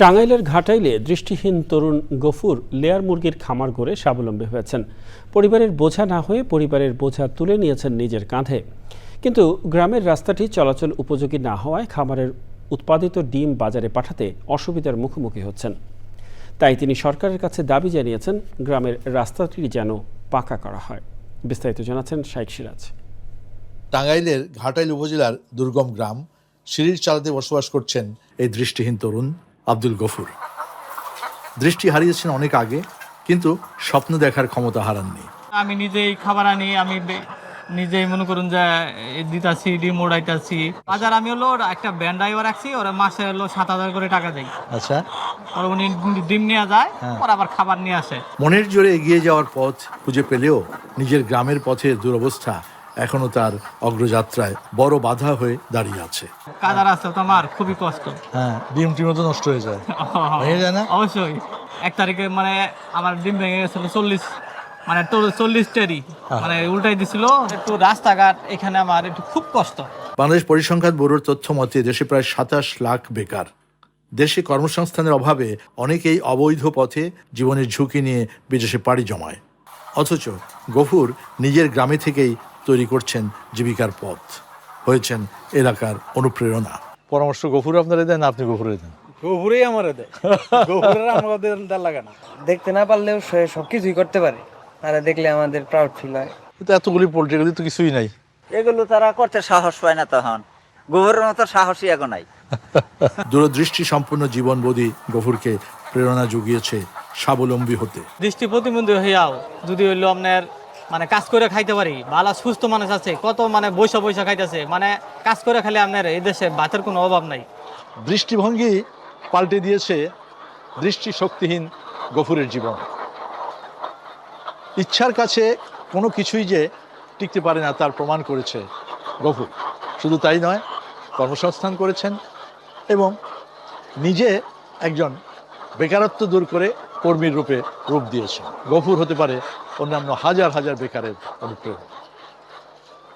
টাঙ্গাইলের ঘাটাইলে দৃষ্টিহীন তরুণ গফুর লেয়ার মুরগির খামার করে স্বাবলম্বী হয়েছেন। পরিবারের বোঝা না হয়ে পরিবারের বোঝা তুলে নিয়েছেন নিজের কাঁধে। কিন্তু গ্রামের রাস্তাটি চলাচল উপযোগী না হওয়ায় খামারের উৎপাদিত ডিম বাজারে পাঠাতে অসুবিধার মুখোমুখি হচ্ছেন। তাই তিনি সরকারের কাছে দাবি জানিয়েছেন, গ্রামের রাস্তাটি যেন পাকা করা হয়। বিস্তারিত জানাচ্ছেন শাইক সিরাজ। টাঙ্গাইলের ঘাটাইল উপজেলার দুর্গম গ্রাম, সিঁড়ির চালাতে বসবাস করছেন এই দৃষ্টিহীন তরুণ। আব্দুল গফুর। দৃষ্টি হারিয়েছেন অনেক আগে কিন্তু স্বপ্ন দেখার ক্ষমতা হারাননি আমি নিজেই খাবার আনি আমি নিজেই মনে করুন যে এ দিতাছি ডিম উড়াইতাছি। বাজার আমি হলো একটা ব্যান্ড ড্রাইভার রাখছি ওরা মাসে হলো সাত হাজার করে টাকা দেয় আচ্ছা। আর উনি ডিম নিয়ে যায় ওরা আবার খাবার নিয়ে আসে। মনের জোরে এগিয়ে যাওয়ার পথ খুঁজে পেলেও নিজের গ্রামের পথে দুরবস্থা এখনও তার অগ্রযাত্রায় বড় বাধা হয়ে দাঁড়িয়ে আছে। কাদার আছে তো আমার খুবই কষ্ট। হ্যাঁ ডিম টিমও তো নষ্ট হয়ে যায়। ভেঙে যায় না? অবশ্যই। এক তারিখে মানে আমার ডিম ভেঙে গেছিল চল্লিশ মানে তো- চল্লিশ টেরি মানে উল্টাই দিছিল। একটু রাস্তাঘাট এখানে আমার একটু খুব কষ্ট। বাংলাদেশ পরিসংখ্যান ব্যুরোর তথ্য মতে দেশে প্রায় সাতাশ লাখ বেকার। দেশে কর্মসংস্থানের অভাবে অনেকেই অবৈধ পথে জীবনের ঝুঁকি নিয়ে বিদেশে পাড়ি জমায়। অথচ গফুর নিজের গ্রামে থেকেই তৈরি করছেন জীবিকার পথ হয়েছেন এলাকার অনুপ্রেরণা। পরামর্শ গফুর আপনারা দেন আপনি গফুরে দেন। গোবরেই আমার দেয়। গোবরের আমাদের দেওয়ার লাগে না। দেখতে না পারলেও সে সবকিছুই করতে পারে। তারা দেখলে আমাদের প্রাউড ফিল হয়। কিন্তু এতগুলি পোল্ট্রি এগুলি তো কিছুই নাই। এগুলো তারা করতে সাহস পায় না তখন। গোবরের মতো সাহসই এখন নাই। দূরদৃষ্টি সম্পন্ন জীবনবোধী গফুরকে প্রেরণা জুগিয়েছে স্বাবলম্বী হতে। দৃষ্টি প্রতিবন্ধী হইয়াও যদি হইল আপনার মানে কাজ করে খাইতে পারি। ভালো সুস্থ মানুষ আছে, কত মানে বৈশা বৈশা খাইতেছে। মানে কাজ করে খালি আপনার এই দেশে ভাতের কোনো অভাব নাই। দৃষ্টিভঙ্গি পাল্টে দিয়েছে দৃষ্টি শক্তিহীন গফুরের জীবন। ইচ্ছার কাছে কোনো কিছুই যে টিকতে পারে না, তার প্রমাণ করেছে গফুর। শুধু তাই নয়, কর্মসংস্থান করেছেন এবং নিজে একজন বেকারত্ব দূর করে কর্মীর রূপে রূপ দিয়েছে গফুর হতে পারে অন্যান্য হাজার হাজার বেকারের অনুপ্রেরণা।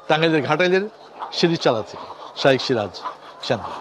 টাঙ্গাইলের ঘাটাইলের সিরিজ চালাতে শাহেক সিরাজ চ্যানেল